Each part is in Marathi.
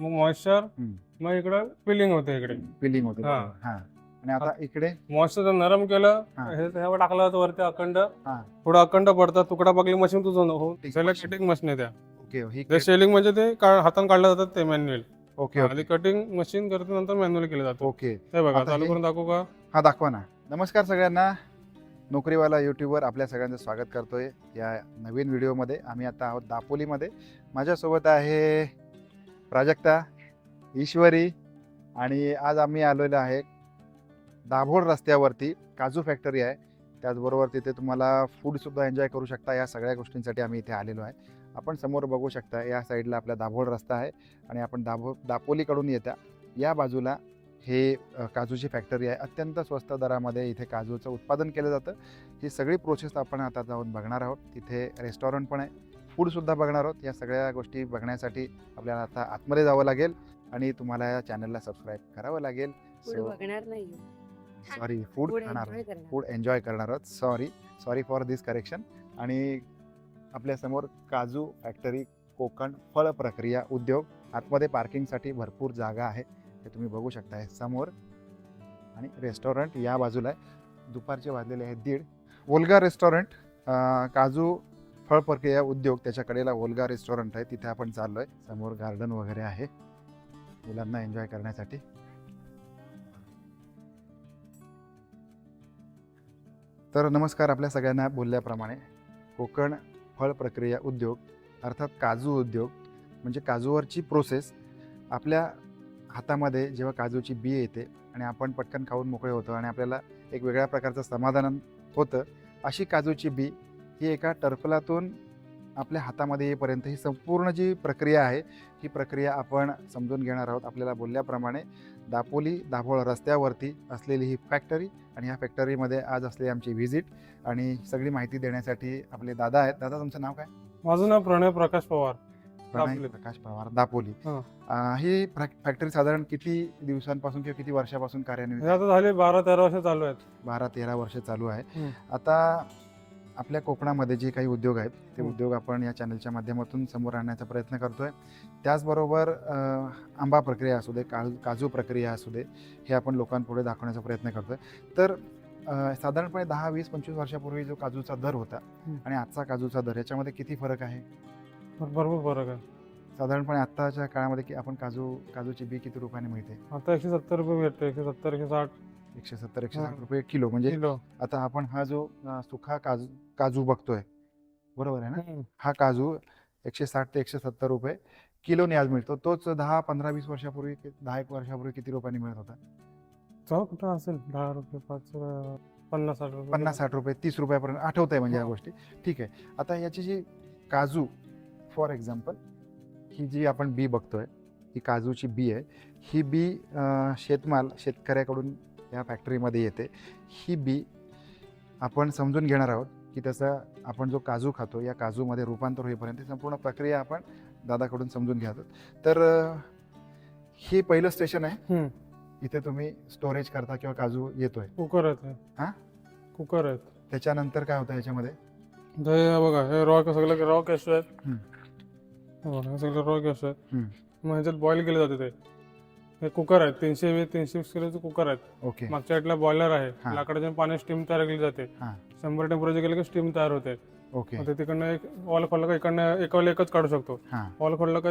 मग मॉइश्चर. मग इकडं पिलिंग होते इकडे. फिलिंग होते हा. हा. आणि आता इकडे? मॉइश्चर नरम केलं हा. हे ह्यावर टाकलं तर वरती अखंड. हा. थोडं अखंड पडतं तुकडा पकली मशीन तुझं हो ठीक. त्याला कटिंग मशीन आहे त्या. ओके ही शेलिंग म्हणजे ते का- हाताने काढलं जातात ते मॅन्युअल ओके आणि कटिंग मशीन करते नंतर मॅन्युअल केलं जातं. ओके हे बघा आता चालू हे- करून दाखवू का? हा दाखवा ना. नमस्कार सगळ्यांना. नोकरीवाला यूट्यूबवर आपल्या सगळ्यांचं स्वागत करतोय. या नवीन व्हिडिओमध्ये आम्ही आता आहोत दापोलीमध्ये. माझ्यासोबत आहे प्राजक्ता ईश्वरी आणि आज आम्ही आलेलो आहे दाभोळ रस्त्यावरती. काजू फॅक्टरी आहे. त्याचबरोबर तिथे तुम्हाला फूडसुद्धा एन्जॉय करू शकता. या सगळ्या गोष्टींसाठी आम्ही इथे आलेलो आहे. आपण समोर बघू शकता या साईडला आपला दाभोळ रस्ता आहे आणि आपण दाभो दापोलीकडून येत्या. या बाजूला हे काजूची फॅक्टरी आहे. अत्यंत स्वस्त दरामध्ये इथे काजूचं उत्पादन केलं जातं. ही सगळी प्रोसेस आपण आता जाऊन बघणार आहोत. तिथे रेस्टॉरंट पण आहे. फूडसुद्धा बघणार आहोत. या सगळ्या गोष्टी बघण्यासाठी आपल्याला आता आतमध्ये जावं लागेल आणि तुम्हाला या चॅनलला सबस्क्राईब करावं लागेल. बघणार नाही सॉरी फूड खाणार. फूड एन्जॉय करणार. आहोत. Sorry sorry for this correction आणि आपल्यासमोर काजू फॅक्टरी कोकण फळ प्रक्रिया उद्योग आतमध्ये पार्किंगसाठी भरपूर जागा आहे. हे तुम्ही बघू शकताय समोर. आणि रेस्टॉरंट या बाजूला आहे. दुपारचे वाजलेले आहेत दीड. ओल्गा रेस्टॉरंट काजू फळ प्रक्रिया उद्योग त्याच्या कडेला ओल्गा रेस्टॉरंट आहे. तिथे आपण चाललो आहे समोर गार्डन वगैरे आहे. मुलांना एन्जॉय करण्यासाठी. तर नमस्कार आपल्या सगळ्यांना बोलल्याप्रमाणे. कोकण फळ प्रक्रिया उद्योग अर्थात काजू उद्योग म्हणजे काजूवरची प्रोसेस आपल्या हातामध्ये जेव्हा काजूची बी येते आणि आपण पटकन खाऊन मोकळे होतो आणि आपल्याला एक वेगळ्या प्रकारचं समाधान होतं अशी काजूची बी ही एका टर्फलातून आपल्या हातामध्ये येईपर्यंत ही संपूर्ण जी प्रक्रिया आहे ही प्रक्रिया आपण समजून घेणार आहोत आपल्याला बोलल्याप्रमाणे. दापोली दाभोळ रस्त्यावरती असलेली ही फॅक्टरी आणि ह्या फॅक्टरीमध्ये आज असलेली आमची व्हिजिट आणि सगळी माहिती देण्यासाठी आपले दादा आहेत. दादा तुमचं नाव काय? माझं नाव प्रणय प्रकाश पवार. प्रणय. प्रकाश पवार दापोली. हा. ही फॅक्टरी साधारण किती दिवसांपासून किंवा किती वर्षापासून कार्यान्वित आता झाले बारा तेरा वर्ष चालू आहेत. बारा तेरा वर्ष चालू आहे. आता आपल्या कोकणामध्ये जे काही उद्योग आहेत ते हम्म. उद्योग आपण या चॅनलच्या माध्यमातून समोर आणण्याचा प्रयत्न करतोय. त्याचबरोबर आंबा प्रक्रिया असू दे का काजू प्रक्रिया असू दे हे आपण लोकांपुढे दाखवण्याचा प्रयत्न करतोय. तर साधारणपणे दहा वीस पंचवीस वर्षापूर्वी जो काजूचा दर होता. आणि आजचा काजूचा दर याच्यामध्ये किती फरक आहे? भरपूर फरक आहे. साधारणपणे आत्ताच्या काळामध्ये की आपण काजू काजूची बी किती रुपयाने मिळते? आता एकशे सत्तर रुपये भेटते एकशे सत्तर एकशे साठ. एकशे सत्तर एकशे. साठ रुपये किलो. म्हणजे किलो. आता आपण हा जो अं, सुखा काजू काजू बघतोय बरोबर आहे ना? हम्म. हा काजू एकशे साठ ते एकशे सत्तर रुपये किलोने आज मिळतो. तोच दहा पंधरा वीस वर्षापूर्वी कि- दहा एक वर्षापूर्वी किती रुपयाने मिळत होता? चव कुठं असेल दहा रुपये पाच पन्नास साठ रुपये. पन्नास साठ रुपये तीस रुपयापर्यंत आठवत आहे म्हणजे या हो. गोष्टी. ठीक आहे. आता याची जी काजू फॉर एक्झाम्पल ही जी आपण बी बघतोय ही काजूची बी आहे ही बी अं, शेतमाल शेतकऱ्याकडून या फॅक्टरीमध्ये येते. ही बी आपण समजून घेणार आहोत की त्याचा आपण जो काजू खातो या काजूमध्ये रूपांतर होईपर्यंत संपूर्ण प्रक्रिया आपण दादाकडून समजून घ्या तर हे पहिलं स्टेशन आहे. इथे तुम्ही स्टोरेज करता किंवा काजू येतोय. कुकर आहेत हा? कुकर आहेत त्याच्यानंतर काय होतं याच्यामध्ये? बघा हे रॉ सगळं रॉ कॅश आहेत सगळं रॉ कॅश आहेत. मग ह्याच्यात बॉईल केले जाते ते. हे कुकर आहेत तीनशे वीस तीनशे वीस किलोचे कुकर आहेत ओके मागच्या साईडला बॉयलर आहे. लाकडाच्या पाणी स्टीम तयार केली जाते हा. शंभर टेम्परेचर गेलं की स्टीम तयार होते ओके मग ते तिकडनं एक वॉल खोललं का इकडनं एकावर एकच काढू शकतो हां वॉल खोललं का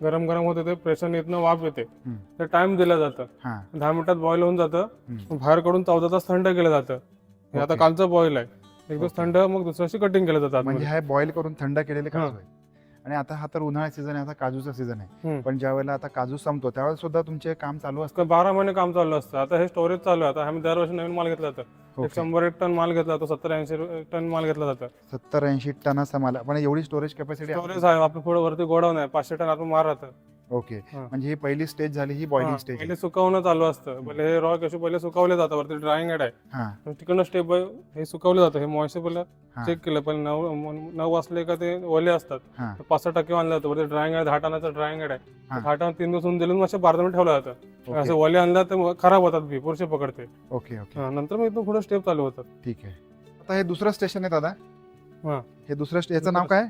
गरम गरम होते ते प्रेशर इथनं वाफ येते हम्म. ते टाइम दिलं जातं हां दहा मिनिटात बॉईल होऊन जातं हम्म. बाहेर काढून चौदा तास थंड केलं जातं हे आता. कालचं बॉईल आहे एक दिवस. थंड मग दुसऱ्याशी कटिंग केलं जातं म्हणजे आतमध्ये. हा बॉईल करून थंड केलेले हां. आणि आता हा तर उन्हाळा सीझन आहे आता काजूचा सीझन आहे. पण ज्या वेळेला आता काजू संपतो त्यावेळेस सुद्धा तुमचे काम चालू असतं. बारा महिने काम चालू असतं. आता हे स्टोरेज चालू आहे. आता आम्ही दरवर्षी नवीन माल घेतला जातं. एक. शंभर एक टन माल घेतला जातो सत्तर ऐंशी टन माल घेतला जातं. सत्तर ऐंशी टनाचा माल पण एवढी स्टोरेज कॅपॅसिटी स्टोरेज आहे. आपलं पुढे वरती गोडाऊन आहे. पाचशे टन आपण मार राहतं. ओके. हां. म्हणजे ही पहिली स्टेज झाली ही बॉइलिंग हा, स्टेज पहिले सुकवणं चालू असतं. पहिले हे रॉ कशी पहिले सुकवले जातं वरती ड्रायंग आहे हां. तर तिकडनं स्टेप बाय हे सुकवलं जातं हे मॉइश्चर पहिलं. चेक केलं. पहिले नऊ नऊ वाजले का ते ओले असतात. हां. पाच सहा टक्के आणलं जातं. वरती ड्रायंग आहे दहा टनाचं ड्रायंग आहे. हां. टन तीन दिवस होऊन दिलं मग असे बारा मिनिट ठेवलं जातं. ओके. असं ओले आणलं तर मग खराब होतात बी पुरुषे पकडते. Okay okay. हा, नंतर मग इथून पुढे स्टेप चालू होतात. ठीक आहे. आता हे दुसरं स्टेशन आहे दादा. हां. हे दुसरं स्ट- याचं नाव काय?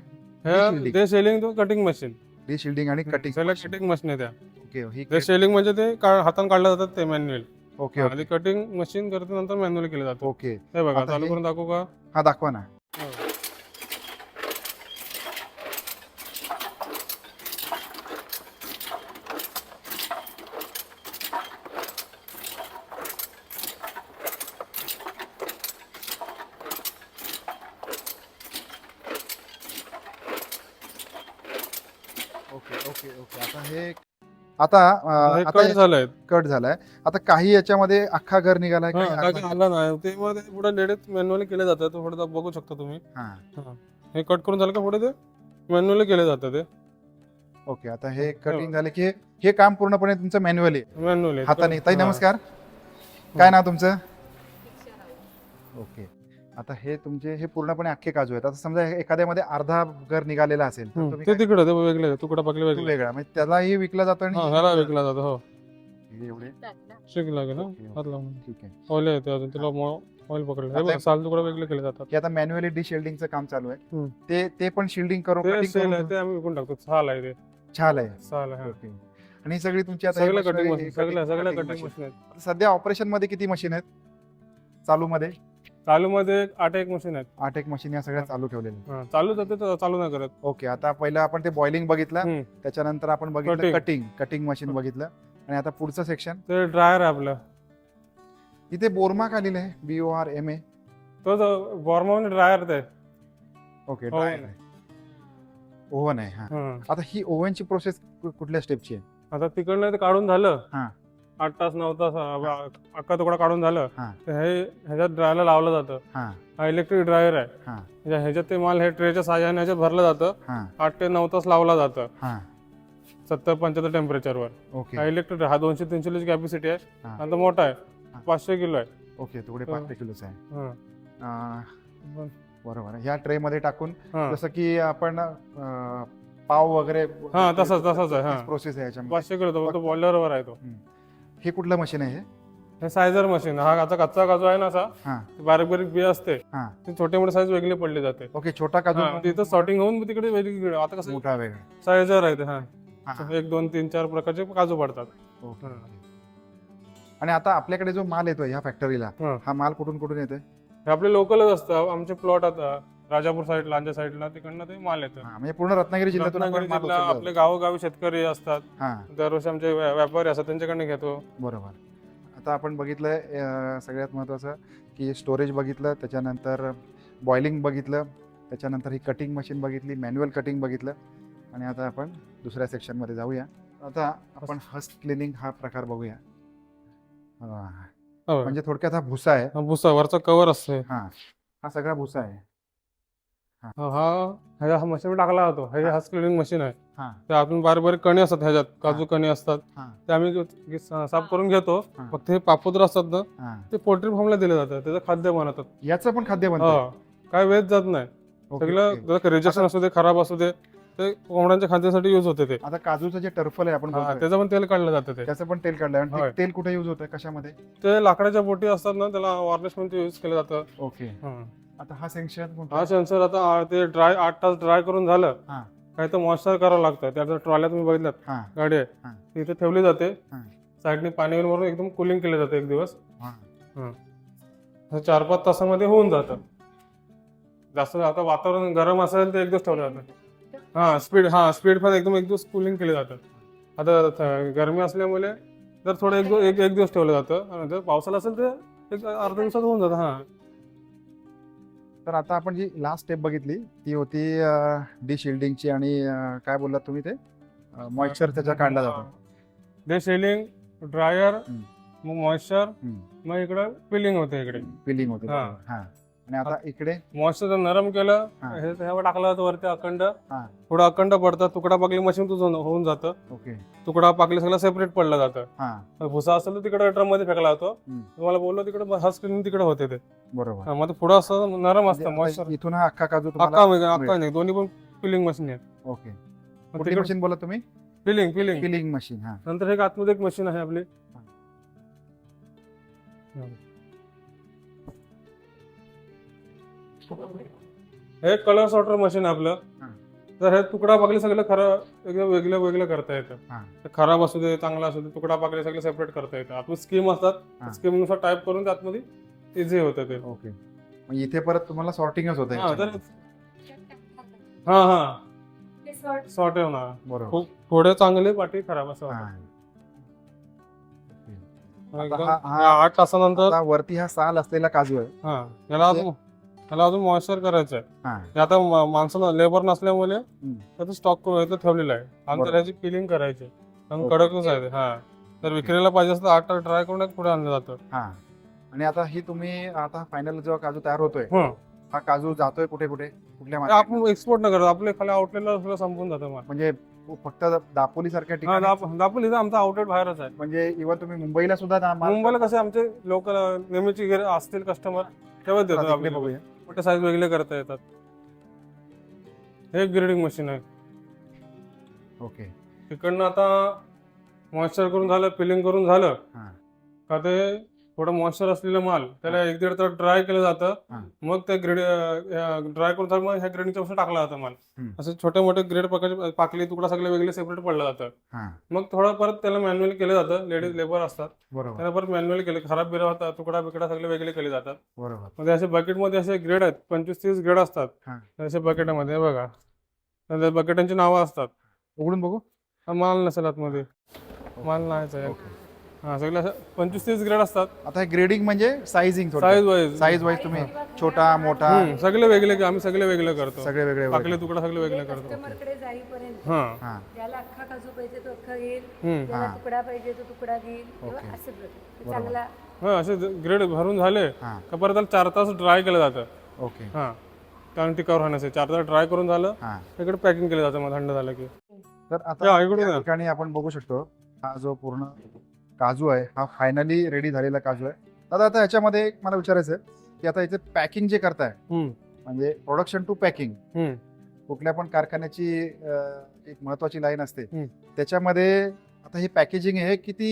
हे. ते सेलिंग तो कटिंग मशीन डी शिल्डिंग आणि कटिंग सगळ्या कटिंग मशीन आहे त्या. ओके ही शेलिंग म्हणजे ते का- हाताने काढल्या जातात ते मॅन्युअल ओके कटिंग मशीन करते नंतर मॅन्युअल केलं जातं. ओके हे बघा आता चालू हे- करून दाखवू का? हा दाखवा ना. Okay okay okay. आता हे आता अं, हे आता कट झालंय. कट झालाय. आता काही याच्यामध्ये अख्खा घर निघालाय हा, काही काय आलं नाही. ते मग ते पुढे लेडीत मॅन्युअली केले जातं ते पुढे बघू शकता तुम्ही. हा. हे. कट करून झालं का पुढे ते? मॅन्युअली केले जातं ते. ओके आता हे कटिंग झाले की हे- हे काम पूर्णपणे तुमचं मॅन्युअली मॅन्युअली हाताने. ताई नमस्कार. काय नाव तुमचं? ओके. आता हे तुमचे हे पूर्णपणे अख्खे काजू आहेत. आता समजा एखाद्यामध्ये अर्धा घर निघालेला असेल तर तुम्ही ते काय- तिकडे ते वेगळे तुकडा पाकले तो वेगळे. वेगळा म्हणजे त्यालाही विकला जातो आणि हा ह्याला विकला जातो हो. हे एवढे? शिक लागेल ना ओके, ओके. हात लावून. ठीक आहे. ऑइल येते अजून तिला ऑइल पकडलं. हे बघा, साल तुकडा वेगळे केले जातात. हे आता मॅन्युअली डी शिल्डिंगचं काम चालू आहे. हम्म. ते ते पण शिल्डिंग करून ते cutting सेल आहे करून ते आम्ही विकून टाकतो. साल आहे ते. छाल आहे. साल आहे. ओके. आणि ही सगळी तुमची आता हे machinery, कटिंग हे मशीन सगळ्या cutting- सगळ्या cutting कटिंग. मशीन आहेत सध्या ऑपरेशनमध्ये किती मशीन आहेत? चालू मध्ये चालू मध्ये आठ एक मशीन आहेत. आठ एक मशीन या सगळ्या चालू ठेवलेल्या हा, चालू जाते तर चालू नाही करत. ओके आता पहिलं आपण ते बॉइलिंग बघितलं. हम्म. त्याच्यानंतर आपण बघितलं Cutting. कटिंग कटिंग मशीन बघितलं. आणि आता पुढचं सेक्शन ते ड्रायर आहे आपलं. इथे बोरमाक आलेलं आहे B O R M A तो बॉर्मा ड्रायर ते. ओके Oven आहे. ओव्हन आहे हा. हा. आता ही ओव्हनची प्रोसेस कुठल्या स्टेपची आहे? आता तिकडनं ते काढून झालं. हा. आठ तास नऊ तास अ, अख्खा तुकडा काढून झालं हा. तर हे ह्याच्यात ड्रायरला लावलं जातं. हा. हा इलेक्ट्रिक ड्रायर आहे. हा. ह्याच्या- ह्याच्यात ते माल हे ट्रेच्या साह्याने ह्याच्यात भरलं जातं. हा. आठ ते नऊ तास लावला जातं. हा. सत्तर पंच्याहत्तर टेम्परेचरवर हा ओके. इलेक्ट्रिक हा दोनशे तीनशे लिटरची कॅपॅसिटी आहे. हा. आणि तो मोठा हा. आहे पाचशे किलो आहे. ओके तुकडे. पाच किलोच आहे. हा. अं, बरोबर आहे. ह्या ट्रे मध्ये टाकून हा. जसं की आपण अं, पाव वगैरे हा, तसंच- तसंच आहे, हा. प्रोसेस आहे याच्यामध्ये. पाचशे किलो तो- तो बॉयलरवर आहे तो. हे कुठलं मशीन आहे हे? हे सायझर मशीन हा आता कच्चा काजू आहे ना असा? हा. ती बारीक बारीक बी असते. हा. ती छोटे मोठे साईज वेगळी पडली जाते. ओके छोटा काजू हा, तिथं सॉर्टिंग होऊन तिकडे वेगळी आता कसं? मोठा वेगळा. सायझर आहे ते हा. हा. एक दोन तीन चार प्रकारचे काजू पडतात. ओके. हा. आणि आता आपल्याकडे जो माल येतोय ह्या फॅक्टरीला हा. हा माल कुठून कुठून येतोय? हे आपले लोकलच असतं. आमचे प्लॉट आता राजापूर साईडला आमच्या साईडला तिकडनं ते माल येतं हा, म्हणजे पूर्ण रत्नागिरी जिल्ह्यातून आपण रत्नागिरी माल जिल्हा उचलला आपले गावोगावी शेतकरी असतात. हा. दरवर्षी आमचे व्या- व्यापारी असतात त्यांच्याकडनं घेतो. बरोबर. आता आपण बघितलंय अं, सगळ्यात महत्वाचं की स्टोरेज बघितलं त्याच्यानंतर बॉइलिंग बघितलं त्याच्यानंतर ही कटिंग मशीन बघितली मॅन्युअल कटिंग बघितलं आणि आता आपण दुसऱ्या सेक्शनमध्ये जाऊया. आता आपण हस्ट क्लिनिंग हा प्रकार बघूया. हा. हो. म्हणजे थोडक्यात हा भुसा आहे. हा भुसा वरचा कवर असते हा हा सगळा भुसा आहे. हा. हा मशीन टाकला जातो हे हा. क्लिनिंग मशीन आहे. हा. ते आपण बारीक बारीक कणी असतात ह्याच्यात काजू कणी असतात. ते आम्ही साफ करून घेतो. फक्त हे पापुद्र असतात ना ते पोल्ट्री फार्मला दिले जातात. त्याचं खाद्य बनवतात. याचं पण खाद्य बनतं? हा. काय वेस्ट जात नाही. सगळं. रिजेक्शन असू दे खराब असू दे ते कोंबड्यांच्या खाद्यासाठी युज होते ते. आता काजूचं जे टर्फल आहे आपण त्याचं पण तेल काढलं जातं ते. त्याचं पण तेल होय. तेल कुठे युज होतं कशामध्ये? ते लाकडाच्या बोटी असतात ना त्याला वार्निश म्हणून युज केलं जातं. ओके. आता हा सेक्शन हा सेन्सर आता आ- ते ड्राय आठ तास ड्राय करून झालं. हा. काही तर मॉइश्चर करावं लागतं. त्याच्या ट्रॉल्या तुम्ही बघितल्यात हा. गाडी हा. आहे. ती इथे ठेवली जाते. हा. साईडने पाणी वरून एकदम कुलिंग केलं जातं एक दिवस. हा. असं चार पाच तासामध्ये होऊन जातं. जास्त आता वातावरण गरम असेल तर एक दिवस ठेवलं जातं. हा स्पीड हा स्पीड पण एकदम एक दिवस कुलिंग केलं जातं. आता थ- गरमी असल्यामुळे जर थोडं एक दिवस- एक एक दिवस ठेवलं जातं. आणि जर पावसाला असेल तर एक अर्ध्या दिवसात होऊन जातं. हा. तर आता आपण जी लास्ट स्टेप बघितली ती होती डी शिल्डिंगची आणि काय बोललात तुम्ही ते मॉइश्चर त्याचा काढला जातो ते शेलिंग ड्रायर हम्म. मग मॉइश्चर हम्म. मग इकडं पिलिंग होते इकडे फिलिंग होते हा. हा आणि आता इकडे? मॉइश्चर नरम केलं हा. हे ह्यावर टाकलं वरती अखंड. हा. थोडं अखंड पडतं तुकडा पाकली मशीन तुझं होऊन जातं. ओके. तुकडा पाकली सगळं सेपरेट पडलं जातं. हा. भुसा असेल तर तिकडे ड्रममध्ये फेकला जातो. हम्म. तुम्हाला बोललो तिकडे हा स्क्रीन तिकडे होते ते. बरोबर. हा, मग ते पुढं असं नरम म्हणजे असतं आता मॉइश्चर. इथून हा अख्खा काजू तुम्हाला म्हणजे अक्का नाही दोन्ही पण पिलिंग मशीन आहेत. ओके. कुठली मशीन बोला तुम्ही? पिलिंग पिलिंग फिलिंग मशीन हा. नंतर एक आतमध्ये एक मशीन आहे आपली. हे कलर सॉर्टर मशीन आपलं. तर हे तुकडा पाकळी सगळं खरं एकदम वेगळं वेगळं करता येतं. हा. खराब असू दे चांगला असू दे तुकडा पाकळी सगळे सेपरेट करता येतं. आपण स्कीम. असतात. स्कीमनुसार टाईप करून त्यातमध्ये इझी होतं ते. ओके इथे परत तुम्हाला सॉर्टिंगच होत हा हा हा. सॉर्ट होणार. बरोबर. खूप थोडे चांगले पाठी खराब असं हा. हा- हा- आठ तासानंतर वरती हा साल असलेला काजू आहे. हा. याला अजून याला अजून मॉइश्चर करायचं आहे हा आता मा- माणसाला लेबर नसल्यामुळे हम्म. त्याचं स्टॉक करून ठेवलेलं आहे. आणि. त्याची पिलिंग करायची. आणि. कडकच आहे ते, हा. तर विक्रीला पाहिजे असतं आठ ड्राय करून पुढे आणलं जातं. हा. आणि आता ही तुम्ही आता फायनल जेव्हा काजू तयार होतोय हं. हा काजू जातोय कुठे कुठे? कुठल्या ते market ला? आपण एक्सपोर्ट न करत. आपले खाली आउटलेटला सगळं संपून जातं माल. म्हणजे फक्त दापोली सारख्या हा ठिकाणी? दाप- दापोली इथं आमचा आउटलेट बाहेरच आहे. म्हणजे इव्हन तुम्ही मुंबईला सुद्धा माल- मुंबईला कसे आमचे लोकल नेहमीचे गिरे असतील कस्टमर तेव्हा देतो आपले बघूया. मोठे साईज वेगळे करता येतात. हे ग्रेडिंग मशीन आहे. ओके तिकडनं आता मॉइश्चर करून झालं फिलिंग करून झालं हा. का ते थोडं मॉइश्चर असलेलं माल त्याला एक दीड तास ड्राय केलं. जातं. मग ते ग्रेड ड्राय करून मग ह्या ग्रेडिंगच्या पासून टाकला जातं माल. असे छोटे मोठे ग्रेड प्रकारचे पाकली तुकडा सगळे वेगळे सेपरेट पडलं जातं मग थोडं परत त्याला मॅन्युअली केलं जातं लेडीज लेबर असतात. त्याला परत मॅन्युअली केलं खराब बिरा होता तुकडा बिकडा सगळे वेगळे केले जातात. बरोबर. मध्ये असे बकेटमध्ये असे ग्रेड आहेत पंचवीस तीस ग्रेड असतात. असे बकेटामध्ये बघा. त्या बकेटांची नावं असतात. उघडून बघू? माल नसेल आतमध्ये. माल नाहीच आहे. हा सगळे असे पंचवीस तीस ग्रेड असतात. आता ग्रेडिंग म्हणजे sizing size wise size wise तुम्ही छोटा मोठा. सगळे वेगळे आम्ही सगळे वेगळे करतो. सगळे वेगळे पाकले. तुकडा सगळे वेगळे करतो. कस्टमरकडे जाईपर्यंत हा. हा. ज्याला अख्खा काजू पाहिजे तो अख्खा घेईल हम्म. ज्याला हा. तुकडा पाहिजे तो तुकडा घेईल. किंवा ओके. असं प्रकार. बरोबर. चांगला हा असे ग्रेड भरून झाले हा. का परत त्याला चार तास ड्राय केलं जातं. ओके. हा. कारण टिकावर राहण्यासाठी. चार तास ड्राय करून झालं. हा. इकडे पॅकिंग केलं जातं मग थंड झालं की. तर आता या, इकडून या या. ठिकाणी आपण बघू शकतो हा जो पूर्ण काजू आहे हा फायनली रेडी झालेला काजू आहे दादा आता याच्यामध्ये एक मला विचारायचं आहे की आता इथे पॅकिंग जे करताय म्हणजे प्रोडक्शन टू पॅकिंग. कुठल्या पण कारखान्याची एक महत्वाची लाईन असते. त्याच्यामध्ये आता हे पॅकेजिंग आहे किती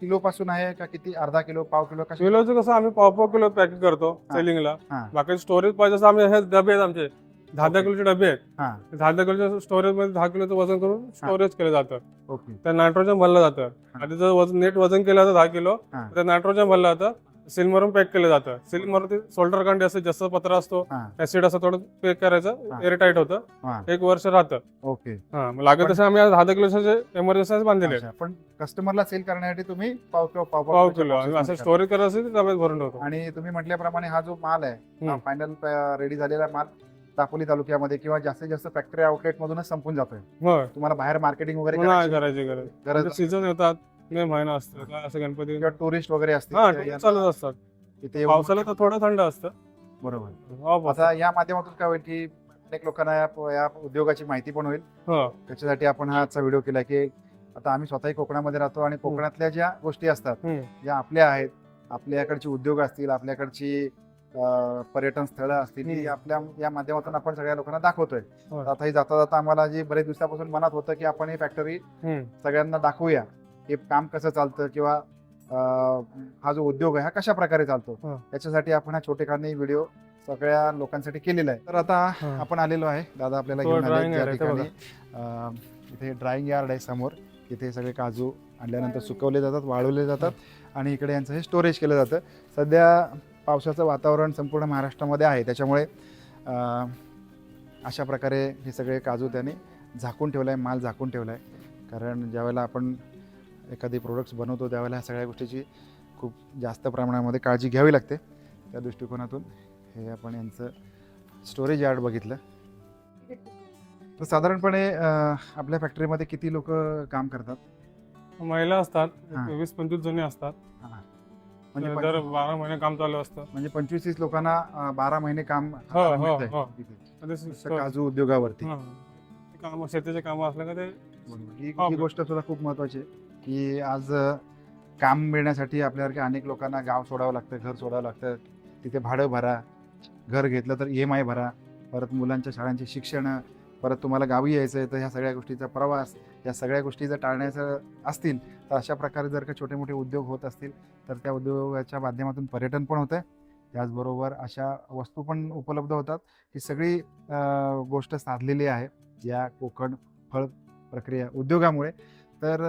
किलो पासून आहे का किती अर्धा किलो पाव किलो किलोचं कसं आम्ही पाव पाव किलो पॅकिंग करतो हा. सेलिंगला हा. बाकी स्टोरेज पाहिजे आम्ही हे डबे आहेत आमचे दहा दहा. किलोचे डबे आहेत हा दहा दहा किलोच्या स्टोरेजमध्ये दहा किलोचं वजन करून स्टोरेज केलं जातं ओके त्या नायट्रोजन भरलं जातं. आधी जर वजन नेट वजन केलं जातं दहा किलो हा. तर नायट्रोजन भरलं जातं सिल्मरून पॅक केलं जातं सिल्मर सोल्डर कांडी असते जास्त पत्र असतो हा ऍसिड असं थोडं पॅक करायचं हा. एअरटाईट होतं हा एक वर्ष राहतं ओके हा मग लागत तसं आम्ही आज दहा दहा किलोचे एमर्जन्सी बांधलेले आहेत. अच्छा. पण कस्टमरला सेल करण्यासाठी तुम्ही पाव किलो पाव पाव किलो आणि असं. स्टोरेज करायचं असेल तर डब्यात भरून ठेवतो आणि तुम्ही म्हटल्याप्रमाणे हा जो माल आहे हम्म. फायनल रेडी झालेला माल दापोली तालुक्यामध्ये किंवा जास्तीत जास्त फॅक्टरी आउटलेट मधूनच संपून जातोय. होय. तुम्हाला बाहेर मार्केटिंग वगैरे नाही करायची करायची गरज. गरज सीझन येतात मे महिना असतं काय असं गणपती? किंवा टुरिस्ट वगैरे हा असतात. इथे येऊन- पावसाळ्यात तर थोडं थंड असतं. बरोबर. ऑफ असतं. आता या माध्यमातून काय होईल की अनेक लोकांना या या उद्योगाची माहिती पण होईल. हो. त्याच्यासाठी आपण हा आजचा व्हिडिओ केला की आता आम्ही स्वतःही कोकणामध्ये राहतो आणि कोकणातल्या ज्या गोष्टी असतात हम्म. ज्या आपल्या आहेत आपल्याकडची उद्योग असतील आपल्याकडची पर्यटन स्थळं असतील ही हम्म. आपल्या या माध्यमातून आपण सगळ्या लोकांना दाखवतोय. तर आताही जाता जाता आम्हाला जी बरेच दिवसापासून मनात होतं की आपण ही फॅक्टरी. सगळ्यांना दाखवूया. हे काम कसं चालतं किंवा हा जो उद्योग आहे हा कशा प्रकारे चालतो? हा. त्याच्यासाठी आपण हा छोटेखानी व्हिडिओ सगळ्या लोकांसाठी केलेला आहे. तर आता हा. आपण आलेलो आहे. दादा आपल्याला तो घेऊन ते इथे ड्राईंग यार्ड आहे समोर. इथे सगळे काजू आणल्यानंतर सुकवले जातात वाळवले जातात आणि इकडे यांचं हे स्टोरेज केलं जातं. सध्या पावसाचं वातावरण संपूर्ण महाराष्ट्रामध्ये आहे. त्याच्यामुळे अशा प्रकारे हे सगळे काजू त्याने झाकून ठेवलं आहे माल झाकून ठेवला आहे कारण ज्यावेळेला आपण एखादी प्रोडक्ट्स बनवतो त्यावेळेला ह्या सगळ्या गोष्टीची खूप जास्त प्रमाणामध्ये काळजी घ्यावी लागते. त्या दृष्टिकोनातून हे आपण यांचं स्टोरेज यार्ड बघितलं. तर साधारणपणे आपल्या फॅक्टरीमध्ये किती लोक काम करतात? महिला असतात. वीस पंचवीस जणी असतात. म्हणजे दर बारा महिने काम चालू असतं म्हणजे पंचवीस तीस लोकांना अं, बारा महिने काम हो, हाताला हो, मिळतंय हो. काजू उद्योगावरती हा. ते काम शेतीचे काम असलं का ते ही हो. ही गोष्ट सुद्धा खूप महत्वाची आहे की आज अं, काम मिळण्यासाठी आपल्यासारख्या अनेक लोकांना गाव सोडावं लागतं घर सोडावं लागतं तिथे भाडं भरा घर घेतलं तर ई एम आय भरा परत मुलांच्या शाळांची शिक्षण परत तुम्हाला गावी यायचं आहे तर ह्या सगळ्या गोष्टीचा प्रवास या सगळ्या गोष्टी जर टाळण्याचं असतील तर अशा प्रकारे जर का छोटे मोठे उद्योग होत असतील तर त्या उद्योगाच्या माध्यमातून पर्यटन पण होतं त्याचबरोबर अशा वस्तू पण उपलब्ध होतात. ही सगळी गोष्ट साधलेली आहे या कोकण फळ प्रक्रिया उद्योगामुळे. तर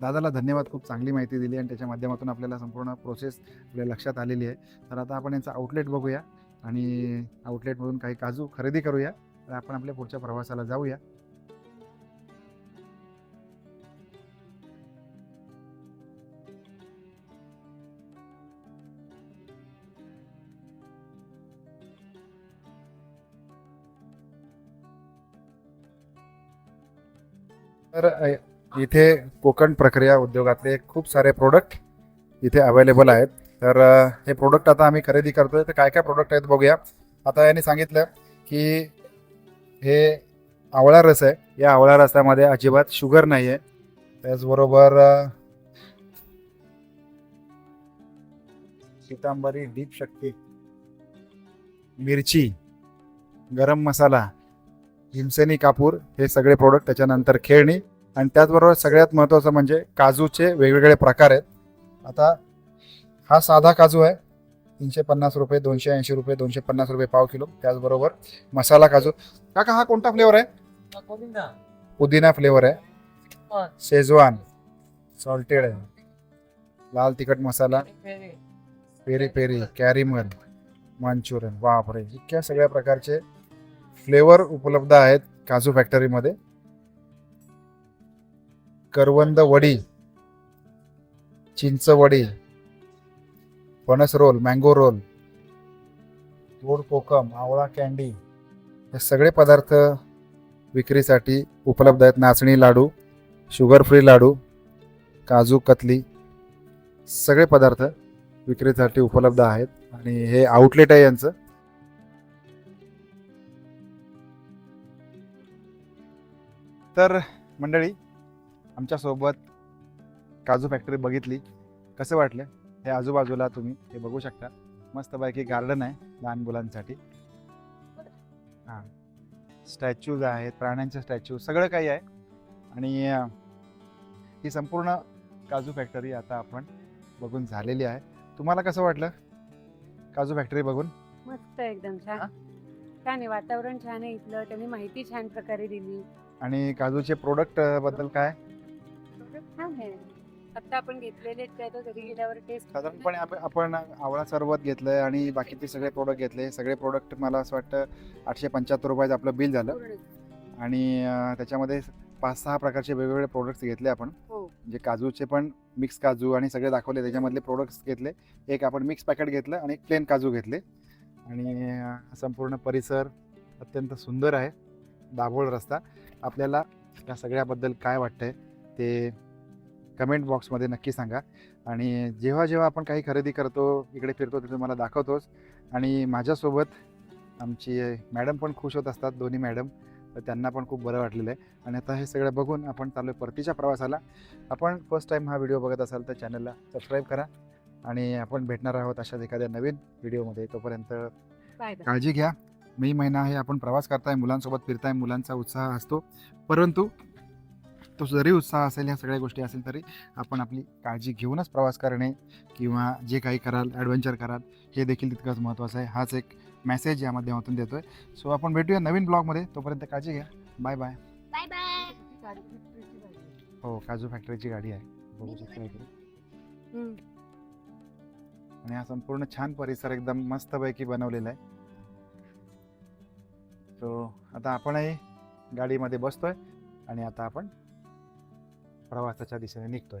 दादाला धन्यवाद. खूप चांगली माहिती दिली आणि त्याच्या माध्यमातून आपल्याला संपूर्ण प्रोसेस आपल्या लक्षात आलेली आहे. तर आता आपण यांचं आउटलेट बघूया आणि आउटलेटमधून काही काजू खरेदी करूया. तर आपण आपल्या पुढच्या प्रवासाला जाऊया. तर इथे कोकण प्रक्रिया उद्योगातले खूप सारे प्रोडक्ट इथे अवेलेबल आहेत. तर हे प्रोडक्ट आता आम्ही खरेदी करतोय. तर काय काय प्रोडक्ट आहेत बघूया. आता यांनी सांगितलं की हे आवळा रस आहे. या आवळा रसामध्ये अजिबात शुगर नाही आहे त्याचबरोबर सीतांबरी पितांबरी डीप शक्ती मिरची गरम मसाला हिमसेनी कापूर हे सगळे प्रोडक्ट त्याच्यानंतर खेळणी. आणि त्याचबरोबर सगळ्यात महत्त्वाचं म्हणजे काजूचे वेगवेगळे प्रकार आहेत. आता हा साधा काजू आहे. तीनशे पन्नास रुपये दोनशे ऐंशी रुपये दोनशे पन्नास रुपये पाव किलो. त्याचबरोबर मसाला काजू. काका हा कोणता फ्लेवर आहे? पुदिना. फ्लेवर आहे. शेजवान सॉल्टेड आहे. लाल तिखट मसाला. पेरी. पेरी कॅरीमल मंचुरियन बापरे इतक्या सगळ्या प्रकारचे फ्लेवर उपलब्ध आहेत काजू फॅक्टरीमध्ये. करवंद वडी चिंच वडी फणस रोल मँगो रोल गोड कोकम आवळा कॅन्डी हे सगळे पदार्थ विक्रीसाठी उपलब्ध आहेत. नाचणी लाडू शुगर फ्री लाडू काजू कतली सगळे पदार्थ विक्रीसाठी उपलब्ध आहेत. आणि हे आउटलेट आहे यांचं. तर मंडळी आमच्यासोबत काजू फॅक्टरी बघितली. कसं वाटलं? हे आजूबाजूला तुम्ही हे बघू शकता. मस्तपैकी गार्डन आहे लहान मुलांसाठी. हां. स्टॅच्यूज आहेत प्राण्यांचे स्टॅच्यू सगळं काही आहे. आणि ही संपूर्ण काजू फॅक्टरी आता आपण बघून झालेली आहे. तुम्हाला कसं वाटलं? काजू फॅक्टरी बघून? मस्त एकदम छान. छान आहे. वातावरण छान आहे इथलं. त्यांनी माहिती छान प्रकारे दिली. आणि काजूचे प्रोडक्टबद्दल काय? आता आपण घेतलेले टेस्ट साधारणपणे आप- आपण आवळा सरबत घेतलंय आणि बाकीचे सगळे प्रोडक्ट घेतले. सगळे प्रोडक्ट मला असं वाटतं आठशे पंच्याहत्तर रुपयाचं आपलं बिल झालं. आणि अं, त्याच्यामध्ये पाच सहा प्रकारचे वेगवेगळे प्रोडक्ट्स घेतले आपण. हो. म्हणजे काजूचे पण मिक्स काजू आणि सगळे दाखवले त्याच्यामधले प्रोडक्ट्स घेतले. एक आपण मिक्स पॅकेट घेतलं आणि एक प्लेन काजू घेतले. आणि अं, संपूर्ण परिसर अत्यंत सुंदर आहे. दाभोळ रस्ता. आपल्याला या सगळ्याबद्दल काय वाटतंय ते कमेंट बॉक्समध्ये नक्की सांगा. आणि जेव्हा जेव्हा आपण काही खरेदी करतो इकडे फिरतो ते तुम्हाला दाखवतोच. आणि माझ्यासोबत आमची मॅडम पण खुश होत असतात दोन्ही मॅडम तर त्यांना पण खूप बरं वाटलेलं आहे. आणि आता हे सगळं बघून आपण चालू आहे परतीच्या प्रवासाला. आपण फर्स्ट टाईम हा व्हिडिओ बघत असाल तर चॅनलला सबस्क्राईब करा. आणि आपण भेटणार आहोत अशाच एखाद्या नवीन व्हिडिओमध्ये तोपर्यंत काळजी घ्या. मे महिना आहे आपण प्रवास करताय मुलांसोबत फिरताय मुलांचा उत्साह असतो. परंतु तो जरी उत्साह असेल ह्या सगळ्या गोष्टी असेल तरी आपण आपली काळजी घेऊनच प्रवास करणे किंवा जे काही कराल ॲडव्हेंचर कराल हे देखील तितकंच महत्त्वाचं आहे. हाच एक मेसेज या माध्यमातून देतोय. सो आपण भेटूया नवीन ब्लॉगमध्ये. तोपर्यंत काळजी घ्या. बाय बाय बाय बाय हो काजू फॅक्टरीची गाडी आहे. बघू शकता आणि हा संपूर्ण छान परिसर एकदम मस्तपैकी बनवलेला आहे. सो आता आपणही गाडीमध्ये बसतोय आणि आता आपण प्रवासाच्या दिशेने निघतोय.